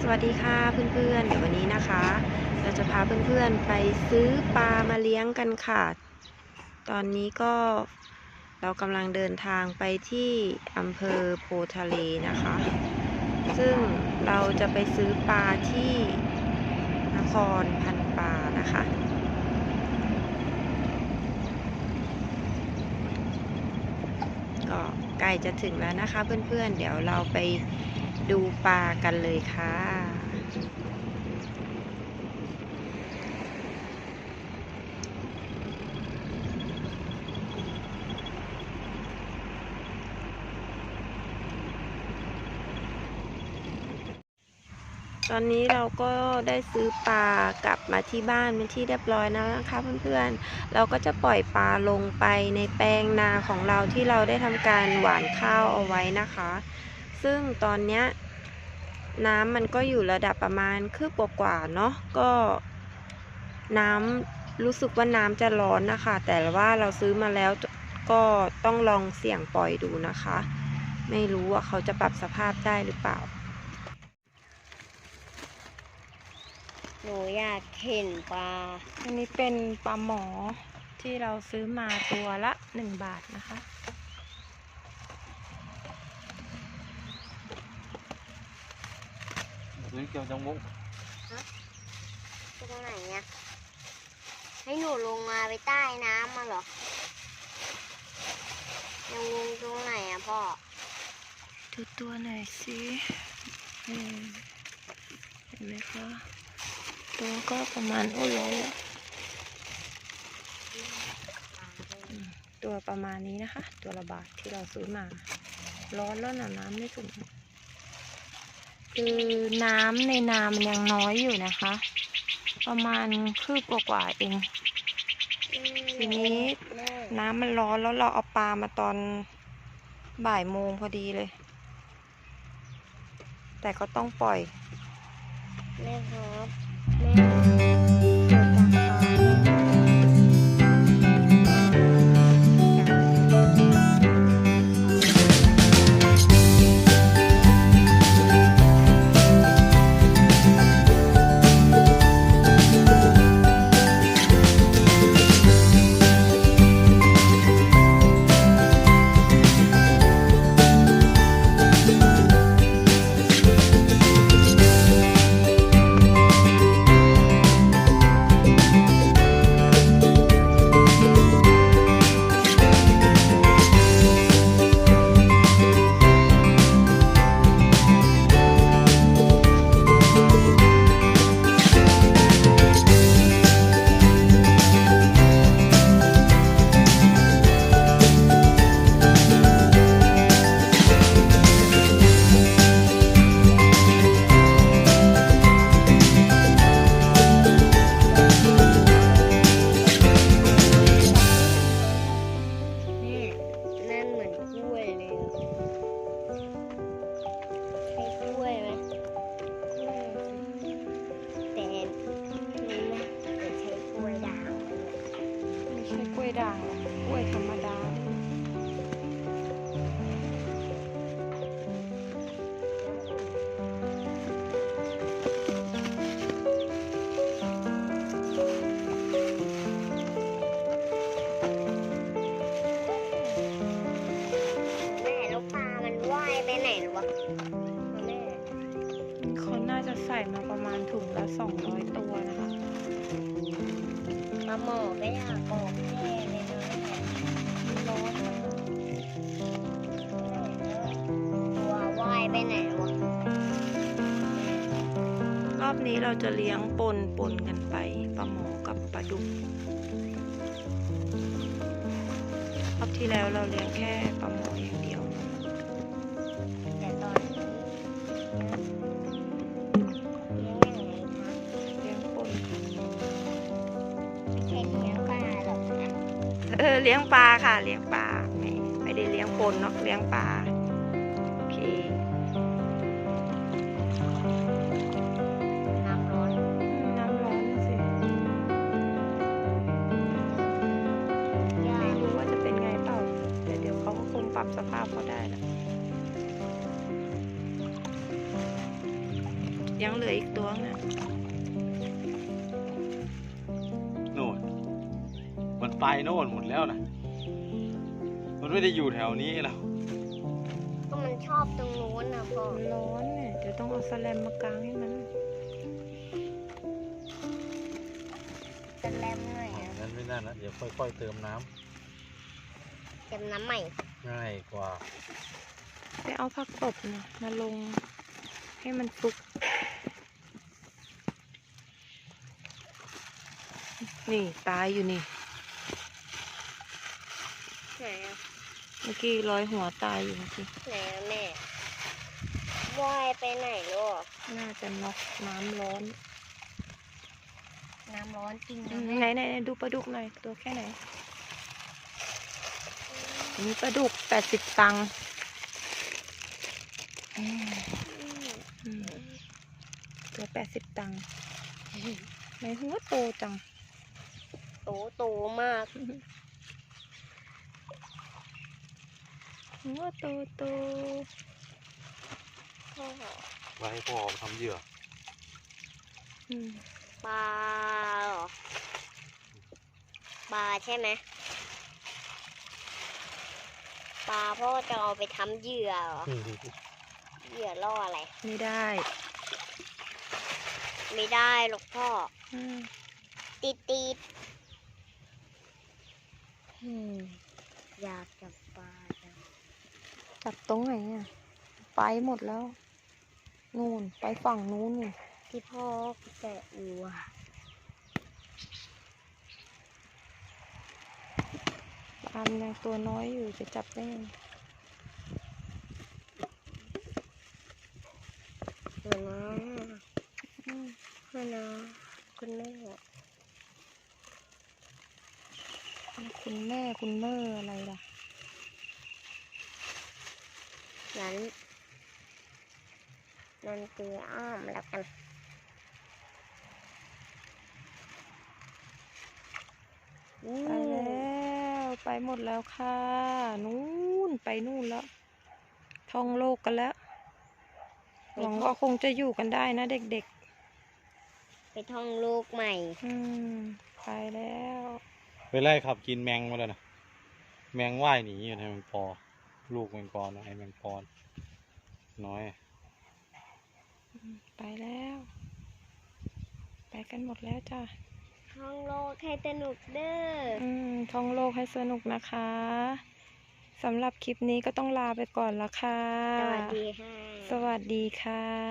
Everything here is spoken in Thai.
สวัสดีค่ะเพื่อนๆ เดี๋ยววันนี้นะคะ เราจะพาเพื่อนๆไปซื้อปลามาเลี้ยงกันค่ะ ตอนนี้ก็เรากำลังเดินทางไปที่อำเภอโพทะเลนะคะ ซึ่งเราจะไปซื้อปลาที่นครพันปลานะคะก็ใกล้จะถึงแล้วนะคะเพื่อนๆ เดี๋ยวเราไป ดูปลากันเลยค่ะ ตอนนี้เราก็ได้ซื้อปลากลับมาที่บ้านเป็นที่เรียบร้อยแล้วนะคะเพื่อนๆ เราก็จะปล่อยปลาลงไปในแปลงนาของเราที่เราได้ทำการหว่านข้าวเอาไว้นะคะ ซึ่งตอนเนี้ยน้ำมันก็อยู่ระดับประมาณคืบกว่าๆเนาะก็ น้ำรู้สึกว่าน้ำจะร้อนนะคะ แต่ว่าเราซื้อมาแล้วก็ต้องลองเสี่ยงปล่อยดูนะคะ ไม่รู้ว่าเขาจะปรับสภาพได้หรือเปล่า หนูอยากเห็นปลา อันนี้เป็นปลาหมอที่เราซื้อมาตัวละหนึ่งบาทนะคะ ซื้อเกี่ยวจังมุกตรงไหนเนี่ยให้หนูลงมาไปใต้น้ำมาเหรอยังงงตรงไหนอะพ่อดูตัวหน่อยสิเห็นไหมคะตัวก็ประมาณโอ้ร้อยละอืมตัวประมาณนี้นะคะ ตัวละบาทที่เราซื้อมา ร้อนแล้วนะน้ำไม่ถึง คือน้ำในนามันยังน้อยอยู่นะคะ ประมาณคืบกว่าๆเอง ทีนี้น้ำมันร้อนแล้วเราเอาปลามาตอนบ่ายโมงพอดีเลย แต่ก็ต้องปล่อยแม่ครับแม่ วยด่างหรอกล้วยธรรมดา แม่แล้วปลามันว่ายไปไหนหรอวะแม่ เขาน่าจะใส่มาประมาณถุงละสองร้อยตัวนะคะ ปลาหมอก็อยากออกแน่เลยนะมันร้อนตัวว่ายไปไหนวะรอบนี้เราจะเลี้ยงปนปนกันไปปลาหมอกับปลาดุกรอบที่แล้วเราเลี้ยงแค่ปลาหมอ เออเลี้ยงปลาค่ะ เลี้ยงปลาไม่ไม่ได้เลี้ยงปนเนาะเลี้ยงปลาโอเคน้ำร้อนน้ำร้อนสิยาไม่รู้ว่าจะเป็นไงเปล่าแต่เดี๋ยวเขาก็คงปรับสภาพเขาได้แหละยังเหลืออีกตัวนะ ไปโน่นหมดแล้วนะมันไม่ได้อยู่แถวนี้แล้วก็มันชอบตรงนู้นนะพ่อมันร้อนเนี่ยเดี๋ยวต้องเอาแสแลมมากางให้มันจะแลมหน่อยอะงั้นไม่น่านะเดี๋ยวค่อย ๆ เติมน้เต็มน้ำใหม่ำง่ายกว่า ไปเอาผักตบนะมาลงให้มันสุก นี่ตายอยู่นี่ไหนอะ เมื่อกี้รอยหัวตายอยู่เมื่อกี้ไหนอะแม่ว่ายไปไหนลูกน่าจะน็อกน้ำร้อน น้ำร้อนจริงอืนะมแม่ไหนไหนไหนดูปลาดุกหน่อย ตัวแค่ไหน มีปลาดุกแปดสิบตังค์อืมอืมอืมตัวแปดสิบตังค์ไม่หัวโตจัง โตโตมาก หัวโตโตพ่อไว้ให้พ่อเอาไปทำเหยื่ออืมปลาเหรอปลาใช่ไหมปลาพ่อจะเอาไปทำเหยื่อเหรอเหยื่อล่ออะไร ไม่ได้ไม่ได้หรอกพ่อ อืมติดติดอืมอยากจับปลาจัง จับตรงไหนอะ ไปหมดแล้ว นู่น ไปฝั่งนู้นนู่นที่พ่อแกะอยู่อะปลามนยังตัวน้อยอยู่จะจับได้ไงเดี๋ยวนะอืมเดี๋ยวนะคุณแม่คุณแม่คุณเมอร์อะไรล่ะ นั้นนันตีอ้อมแล้วกันอืไปมแล้วไปหมดแล้วค่ะ นู่นไปนู่นแล้วท่องโลกกันแล้วหวังว่าคงจะอยู่กันได้นะเด็กไปท่องลูกใหม่ๆอืมไปแล้ว ไปไล่ขับกินแมงมาแล้วนะแมงว่ายหนีอยู่ในแมงปอ ลูกแมงปอนะไอ้แมงปอน้อย ไปแล้ว ไปกันหมดแล้วจ้ะท่องโลกให้สนุกเด้ออืมท่องโลกให้สนุกนะคะสำหรับคลิปนี้ก็ต้องลาไปก่อนละค่ะ สวัสดีค่ะ สวัสดีค่ะ